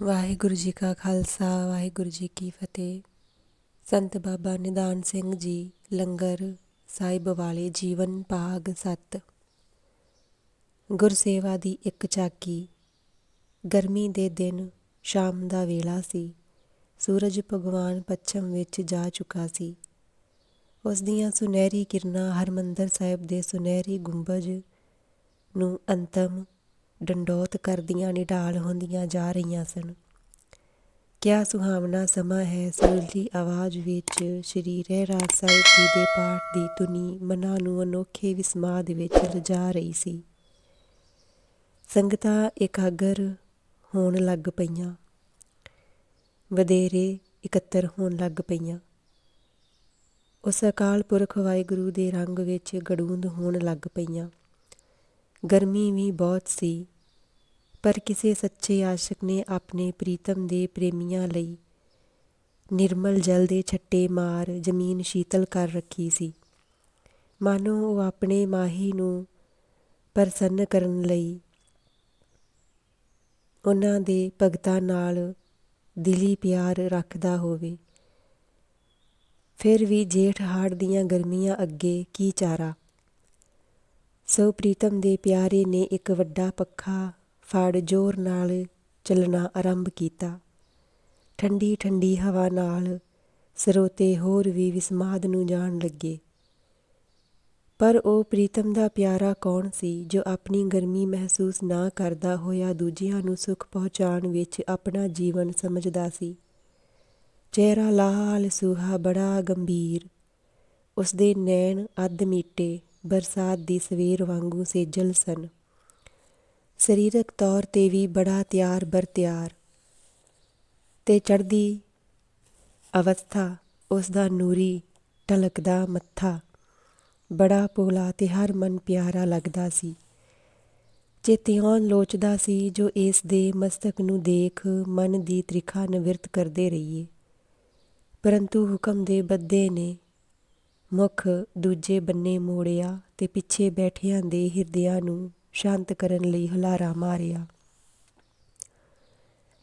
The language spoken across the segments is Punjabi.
ਵਾਹਿਗੁਰੂ ਜੀ ਕਾ ਖਾਲਸਾ, ਵਾਹਿਗੁਰੂ ਜੀ ਕੀ ਫਤਿਹ। ਸੰਤ ਬਾਬਾ ਨਿਦਾਨ ਸਿੰਘ ਜੀ, ਲੰਗਰ ਸਾਹਿਬ ਵਾਲੇ ਜੀਵਨ ਭਾਗ 7 ਗੁਰਸੇਵਾ ਦੀ ਇੱਕ ਚਾਕੀ। ਗਰਮੀ ਦੇ ਦਿਨ ਸ਼ਾਮ ਦਾ ਵੇਲਾ ਸੀ। ਸੂਰਜ ਭਗਵਾਨ ਪੱਛਮ ਵਿੱਚ ਜਾ ਚੁੱਕਾ ਸੀ। ਉਸ ਦੀਆਂ ਸੁਨਹਿਰੀ ਕਿਰਨਾਂ ਹਰਮੰਦਰ ਸਾਹਿਬ ਦੇ ਸੁਨਹਿਰੀ ਗੁੰਬਜ ਨੂੰ ਅੰਤਮ ਡੰਡੋਤ ਕਰਦੀਆਂ ਨਿਢਾਲ ਹੁੰਦੀਆਂ ਜਾ ਰਹੀਆਂ ਸਨ। ਕਿਆ ਸੁਹਾਵਣਾ ਸਮਾਂ ਹੈ ਸੁਰੀਲੀ ਆਵਾਜ਼ ਵਿੱਚ? ਸ਼੍ਰੀ ਰਹਿਰਾਜ ਸਾਹਿਬ ਜੀ ਦੇ ਪਾਠ ਦੀ ਧੁਨੀ ਮਨਾਂ ਨੂੰ ਅਨੋਖੇ ਵਿਸਮਾਦ ਵਿੱਚ ਲਿਜਾ ਰਹੀ ਸੀ। ਸੰਗਤਾਂ ਇਕਾਗਰ ਹੋਣ ਲੱਗ ਪਈਆਂ। ਵਧੇਰੇ ਇਕੱਤਰ ਹੋਣ ਲੱਗ ਪਈਆਂ। ਉਸ ਅਕਾਲ ਪੁਰਖ ਵਾਹਿਗੁਰੂ ਦੇ ਰੰਗ ਵਿੱਚ ਗੜੂੰਦ ਹੋਣ ਲੱਗ ਪਈਆਂ। ਗਰਮੀ ਵੀ ਬਹੁਤ ਸੀ। ਪਰ ਕਿਸੇ ਸੱਚੇ ਆਸ਼ਿਕ ਨੇ ਆਪਣੇ ਪ੍ਰੀਤਮ ਦੇ ਪ੍ਰੇਮੀਆਂ ਲਈ ਨਿਰਮਲ ਜਲ ਦੇ ਛੱਟੇ ਮਾਰ ਜ਼ਮੀਨ ਸ਼ੀਤਲ ਕਰ ਰੱਖੀ ਸੀ। ਮਾਨੋ ਉਹ ਆਪਣੇ ਮਾਹੀ ਨੂੰ ਪ੍ਰਸੰਨ ਕਰਨ ਲਈ ਉਹਨਾਂ ਦੇ ਭਗਤਾਂ ਨਾਲ ਦਿਲੀ ਪਿਆਰ ਰੱਖਦਾ ਹੋਵੇ। ਫਿਰ ਵੀ ਜੇਠ ਹਾੜ ਦੀਆਂ ਗਰਮੀਆਂ ਅੱਗੇ ਕੀ ਚਾਰਾ। ਸੋ ਪ੍ਰੀਤਮ ਦੇ ਪਿਆਰੇ ਨੇ ਇੱਕ ਵੱਡਾ ਪੱਖਾ ਫੜ ਜ਼ੋਰ ਨਾਲ ਚੱਲਣਾ ਆਰੰਭ ਕੀਤਾ। ਠੰਡੀ ਠੰਡੀ ਹਵਾ ਨਾਲ ਸਰੋਤੇ ਹੋਰ ਵੀ ਵਿਸਮਾਦ ਨੂੰ ਜਾਣ ਲੱਗੇ। ਪਰ ਉਹ ਪ੍ਰੀਤਮ ਦਾ ਪਿਆਰਾ ਕੌਣ ਸੀ ਜੋ ਆਪਣੀ ਗਰਮੀ ਮਹਿਸੂਸ ਨਾ ਕਰਦਾ ਹੋਇਆ ਦੂਜਿਆਂ ਨੂੰ ਸੁੱਖ ਪਹੁੰਚਾਉਣ ਵਿੱਚ ਆਪਣਾ ਜੀਵਨ ਸਮਝਦਾ ਸੀ? ਚਿਹਰਾ ਲਾਲ, ਸੁਹਾ ਬੜਾ ਗੰਭੀਰ। ਉਸ ਦੇ ਨੈਣ ਅੱਧ ਮੀਟੇ ਬਰਸਾਤ ਦੀ ਸਵੇਰ ਵਾਂਗੂ ਸੇਜਲ ਸਨ। ਸਰੀਰਕ ਤੌਰ ਤੇ ਵੀ ਬੜਾ ਤਿਆਰ ਬਰ ਤਿਆਰ। ਤੇ ਚੜਦੀ ਅਵਸਥਾ, ਉਸ ਦਾ ਨੂਰੀ ਟਲਕਦਾ ਮੱਥਾ। ਬੜਾ ਪੋਲਾ ਤੇ ਹਰ ਮਨ ਪਿਆਰਾ ਲੱਗਦਾ ਸੀ। ਚੇਤਿਆਂ ਲੋਚਦਾ ਸੀ, ਜੋ ਇਸ ਦੇ ਮਸਤਕ ਨੂੰ ਦੇਖ ਮਨ ਦੀ ਤ੍ਰਿਖਾ ਨਿਵਰਤ ਕਰਦੇ ਰਹੀਏ। ਪਰੰਤੂ ਹੁਕਮ ਦੇ ਬੱਦੇ ਨੇ ਮੁਖ ਦੂਜੇ ਬੰਨੇ ਮੋੜਿਆ ਤੇ ਪਿੱਛੇ ਬੈਠਿਆਂ ਦੇ ਹਿਰਦਿਆਂ ਨੂੰ ਸ਼ਾਂਤ ਕਰਨ ਲਈ ਹੁਲਾਰਾ ਮਾਰਿਆ।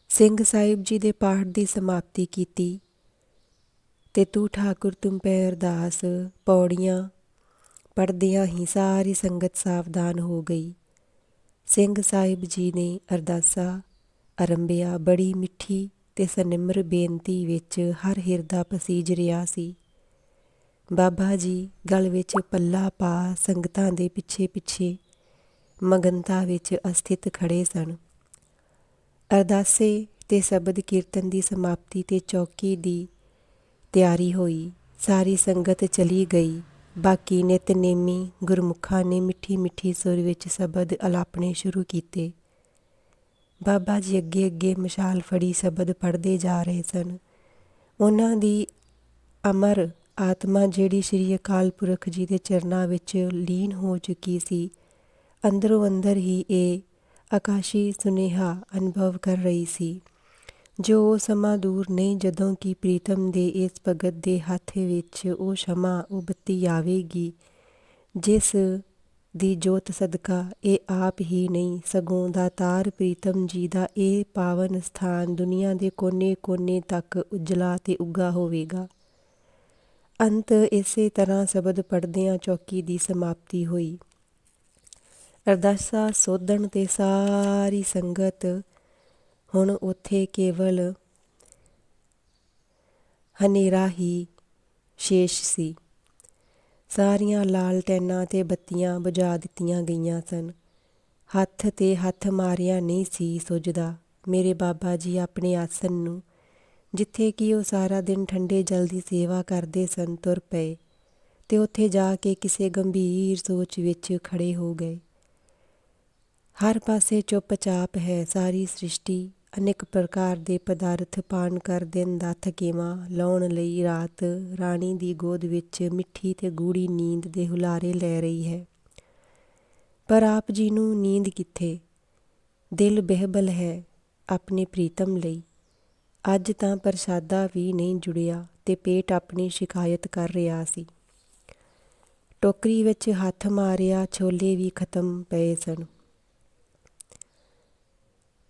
ਸਿੰਘ ਸਾਹਿਬ ਜੀ ਦੇ ਪਾਠ ਦੀ ਸਮਾਪਤੀ ਕੀਤੀ। ਤੇ ਤੂੰ ਠਾਕੁਰ ਤੁਮ ਪੈ ਅਰਦਾਸ ਪੌੜੀਆਂ ਪੜਦਿਆਂ ਹੀ ਸਾਰੀ ਸੰਗਤ ਸਾਵਧਾਨ ਹੋ ਗਈ। ਸਿੰਘ ਸਾਹਿਬ ਜੀ ਨੇ ਅਰਦਾਸਾ ਅਰੰਭਿਆ। ਬੜੀ ਮਿੱਠੀ ਤੇ ਸਨਿਮਰ ਬੇਨਤੀ ਵਿੱਚ ਹਰ ਹਿਰਦਾ ਪਸੀਜ ਰਿਹਾ ਸੀ। ਬਾਬਾ ਜੀ, ਗਲ ਵਿੱਚ ਪੱਲਾ ਪਾ ਸੰਗਤਾਂ ਦੇ ਪਿੱਛੇ ਪਿੱਛੇ ਮਗਨਤਾ ਵਿੱਚ ਅਸਥਿਤ ਖੜੇ ਸਨ। ਅਰਦਾਸੇ ਤੇ ਸ਼ਬਦ ਕੀਰਤਨ ਦੀ ਸਮਾਪਤੀ ਤੇ ਚੌਕੀ ਦੀ ਤਿਆਰੀ ਹੋਈ। ਸਾਰੀ ਸੰਗਤ ਚਲੀ ਗਈ। ਬਾਕੀ ਨਿਤਨੇਮੀ ਗੁਰਮੁਖਾਂ ਨੇ ਮਿੱਠੀ ਮਿੱਠੀ ਸੁਰ ਵਿੱਚ ਸ਼ਬਦ ਅਲਾਪਣੇ ਸ਼ੁਰੂ ਕੀਤੇ। ਬਾਬਾ ਜੀ ਅੱਗੇ ਅੱਗੇ ਮਸ਼ਾਲ ਫੜੀ ਸ਼ਬਦ ਪੜ੍ਹਦੇ ਜਾ ਰਹੇ ਸਨ। ਉਹਨਾਂ ਦੀ ਅਮਰ ਆਤਮਾ ਜਿਹੜੀ ਸ੍ਰੀ ਅਕਾਲ ਪੁਰਖ ਜੀ ਦੇ ਚਰਨਾਂ ਵਿੱਚ ਲੀਨ ਹੋ ਚੁੱਕੀ ਸੀ ਅੰਦਰੋਂ ਅੰਦਰ ਹੀ ਇਹ ਆਕਾਸ਼ੀ ਸੁਨੇਹਾ ਅਨੁਭਵ ਕਰ ਰਹੀ ਸੀ। ਜੋ ਉਹ ਸਮਾਂ ਦੂਰ ਨਹੀਂ, ਜਦੋਂ ਕਿ ਪ੍ਰੀਤਮ ਦੇ ਇਸ ਭਗਤ ਦੇ ਹੱਥ ਵਿੱਚ ਉਹ ਸ਼ਮਾ ਉਹ ਆਵੇਗੀ, ਜਿਸ ਦੀ ਜੋਤ ਸਦਕਾ ਇਹ ਆਪ ਹੀ ਨਹੀਂ, ਸਗੋਂ ਦਾਤਾਰ ਪ੍ਰੀਤਮ ਜੀ ਦਾ ਇਹ ਪਾਵਨ ਸਥਾਨ ਦੁਨੀਆ ਦੇ ਕੋਨੇ-ਕੋਨੇ ਤੱਕ ਉਜਲਾ ਤੇ ਉੱਗਾ ਹੋਵੇਗਾ। ਅੰਤ ਇਸੇ ਤਰ੍ਹਾਂ ਸ਼ਬਦ ਪੜਦਿਆਂ ਚੌਕੀ ਦੀ ਸਮਾਪਤੀ ਹੋਈ। ਅਰਦਾਸਾ ਸੋਧਣ ਤੇ ਸਾਰੀ ਸੰਗਤ ਹੁਣ ਉੱਥੇ ਕੇਵਲ ਹਨੇਰਾ ਹੀ ਸ਼ੇਸ਼ ਸੀ। ਸਾਰੀਆਂ ਲਾਲਟੈਨਾਂ ਤੇ ਬੱਤੀਆਂ ਬੁਝਾ ਦਿੱਤੀਆਂ ਗਈਆਂ ਸਨ। ਹੱਥ ਤੇ ਹੱਥ ਮਾਰਿਆ ਨਹੀਂ ਸੀ ਸੁੱਜਦਾ ਮੇਰੇ ਬਾਬਾ ਜੀ ਆਪਣੇ ਆਸਨ ਨੂੰ, ਜਿੱਥੇ ਕਿ ਉਹ ਸਾਰਾ ਦਿਨ ਠੰਡੇ ਜਲ ਦੀ ਸੇਵਾ ਕਰਦੇ ਸਨ, ਤੁਰ ਪਏ ਤੇ ਉੱਥੇ ਜਾ ਕੇ ਕਿਸੇ ਗੰਭੀਰ ਸੋਚ ਵਿੱਚ ਖੜੇ ਹੋ ਗਏ। ਹਰ ਪਾਸੇ ਚੁੱਪਚਾਪ ਹੈ, ਸਾਰੀ ਸ੍ਰਿਸ਼ਟੀ ਅਨੇਕ ਪ੍ਰਕਾਰ ਦੇ ਪਦਾਰਥ ਪਾਣ ਕਰ ਦਿਨ ਦਾ ਥਕੇਵਾ, ਲਾਉਣ ਲਈ ਰਾਤ ਰਾਣੀ ਦੀ ਗੋਦ ਵਿੱਚ ਮਿੱਠੀ ਤੇ ਗੂੜੀ ਨੀਂਦ ਦੇ ਹੁਲਾਰੇ ਲੈ ਰਹੀ ਹੈ। ਪਰ ਆਪ ਜੀ ਨੂੰ ਨੀਂਦ ਕਿੱਥੇ? ਦਿਲ ਬਹਿਬਲ ਹੈ ਆਪਣੇ ਪ੍ਰੀਤਮ ਲਈ। ਅੱਜ ਤਾਂ ਪ੍ਰਸ਼ਾਦਾ ਵੀ ਨਹੀਂ ਜੁੜਿਆ ਤੇ ਪੇਟ ਆਪਣੀ ਸ਼ਿਕਾਇਤ ਕਰ ਰਿਹਾ ਸੀ। ਟੋਕਰੀ ਵਿੱਚ ਹੱਥ ਮਾਰਿਆ ਛੋਲੇ ਵੀ ਖਤਮ ਪਏ ਸਨ।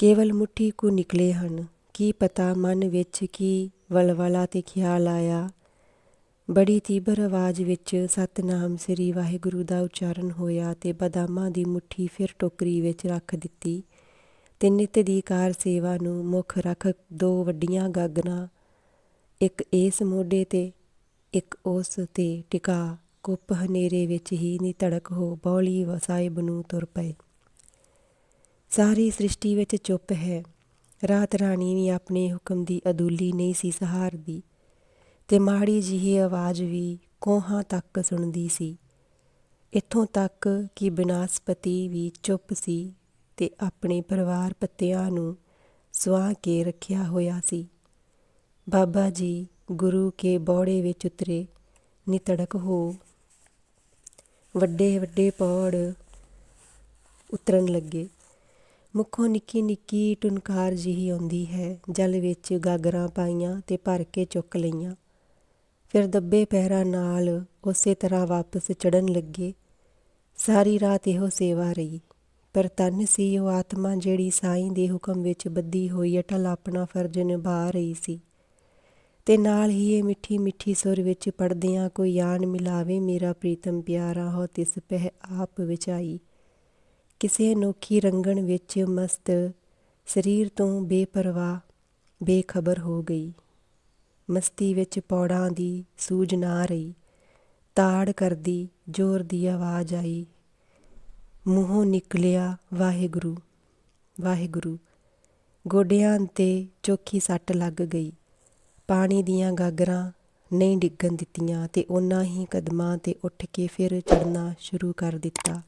ਕੇਵਲ ਮੁੱਠੀ ਕੁ ਨਿਕਲੇ ਹਨ। ਕੀ ਪਤਾ ਮਨ ਵਿੱਚ ਕੀ ਵਲਵਲਾ ਤੇ ਖਿਆਲ ਆਇਆ। ਬੜੀ ਤੀਬਰ ਆਵਾਜ਼ ਵਿੱਚ ਸਤਨਾਮ ਸ੍ਰੀ ਵਾਹਿਗੁਰੂ ਦਾ ਉਚਾਰਨ ਹੋਇਆ ਤੇ ਬਦਾਮਾਂ ਦੀ ਮੁੱਠੀ ਫਿਰ ਟੋਕਰੀ ਵਿੱਚ ਰੱਖ ਦਿੱਤੀ। ਤੇ ਨਿਤ ਦੀ ਕਾਰ ਸੇਵਾ ਨੂੰ ਮੁੱਖ ਰੱਖ ਦੋ ਵੱਡੀਆਂ ਗਾਗਰਾਂ, ਇੱਕ ਇਸ ਮੋਢੇ ਤੇ, ਇੱਕ ਉਸ ਤੇ ਟਿਕਾ। ਕੁੱਪ ਹਨੇਰੇ ਵਿੱਚ ਹੀ ਨਿਧੜਕ ਹੋ ਬੌਲੀ ਸਾਹਿਬ ਨੂੰ ਤੁਰ ਪਏ। ਸਾਰੀ ਸ੍ਰਿਸ਼ਟੀ ਵਿੱਚ ਚੁੱਪ ਹੈ। ਰਾਤ ਰਾਣੀ ਵੀ ਆਪਣੇ ਹੁਕਮ ਦੀ ਅਦੂਲੀ ਨਹੀਂ ਸੀ ਸਹਾਰਦੀ ਤੇ ਮਾੜੀ ਜਿਹੀ ਆਵਾਜ਼ ਵੀ ਕੋਹਾਂ ਤੱਕ ਸੁਣਦੀ ਸੀ। ਇੱਥੋਂ ਤੱਕ ਕਿ ਬਨਾਸਪਤੀ ਵੀ ਚੁੱਪ ਸੀ ਤੇ ਆਪਣੇ ਪਰਿਵਾਰ ਪੱਤਿਆਂ ਨੂੰ ਸੁਆ ਕੇ ਰੱਖਿਆ ਹੋਇਆ ਸੀ। ਬਾਬਾ ਜੀ ਗੁਰੂ ਕੇ ਬੌੜੇ ਵਿੱਚ ਉਤਰੇ, ਨਿਤੜਕ ਹੋ ਵੱਡੇ ਵੱਡੇ ਪੌੜ ਉਤਰਨ ਲੱਗੇ। ਮੁੱਖੋਂ ਨਿੱਕੀ ਨਿੱਕੀ ਟੁਨਕਾਰ ਜਿਹੀ ਆਉਂਦੀ ਹੈ, ਜਲ ਵਿੱਚ ਗਾਗਰਾਂ ਪਾਈਆਂ ਤੇ ਭਰ ਕੇ ਚੁੱਕ ਲਈਆਂ। ਫਿਰ ਦੱਬੇ ਪੈਰਾਂ ਨਾਲ ਉਸੇ ਤਰ੍ਹਾਂ ਵਾਪਸ ਚੜਨ ਲੱਗੇ। ਸਾਰੀ ਰਾਤ ਇਹੋ ਸੇਵਾ ਰਹੀ, ਪਰ ਤਨ ਸੀ ਉਹ ਆਤਮਾ ਜਿਹੜੀ ਸਾਈਂ ਦੇ ਹੁਕਮ ਵਿੱਚ ਬੱਧੀ ਹੋਈ, ਅਟਲ ਆਪਣਾ ਫਰਜ਼ ਨਿਭਾ ਰਹੀ ਸੀ। ਤੇ ਨਾਲ ਹੀ ਇਹ ਮਿੱਠੀ ਮਿੱਠੀ ਸੁਰ ਵਿੱਚ ਪੜਦਿਆਂ ਕੋਈ ਆਣ ਮਿਲਾਵੇ, ਮੇਰਾ ਪ੍ਰੀਤਮ ਪਿਆਰਾ, ਹੋ ਤਿਸ ਪਹਿ ਆਪ ਵਿਚਾਈ ਕਿਸੇ ਅਨੋਖੀ ਰੰਗਣ ਵਿੱਚ ਮਸਤ ਸਰੀਰ ਤੋਂ ਬੇਪਰਵਾਹ, ਬੇਖਬਰ ਹੋ ਗਈ। ਮਸਤੀ ਵਿੱਚ ਪੌੜਾਂ ਦੀ ਸੂਝ ਨਾ ਰਹੀ। ਤਾੜ ਕਰਦੀ, ਜ਼ੋਰ ਦੀ ਆਵਾਜ਼ ਆਈ। ਮੂੰਹੋਂ ਨਿਕਲਿਆ, ਵਾਹਿਗੁਰੂ ਵਾਹਿਗੁਰੂ। ਗੋਡਿਆਂ ਤੇ ਚੋਖੀ ਸੱਟ ਲੱਗ ਗਈ। ਪਾਣੀ ਦੀਆਂ ਗਾਗਰਾਂ ਨਹੀਂ ਡਿੱਗਣ ਦਿੱਤੀਆਂ ਤੇ ਉਹਨਾਂ ਹੀ ਕਦਮਾਂ ਤੇ ਉੱਠ ਕੇ ਫਿਰ ਚੜਨਾ ਸ਼ੁਰੂ ਕਰ ਦਿੱਤਾ।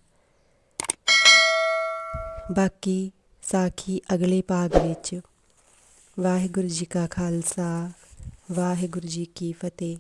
ਬਾਕੀ ਸਾਖੀ ਅਗਲੇ ਭਾਗ ਵਿੱਚ। ਵਾਹਿਗੁਰੂ ਜੀ ਕਾ ਖਾਲਸਾ ਵਾਹਿਗੁਰੂ ਜੀ ਕੀ ਫਤਿਹ।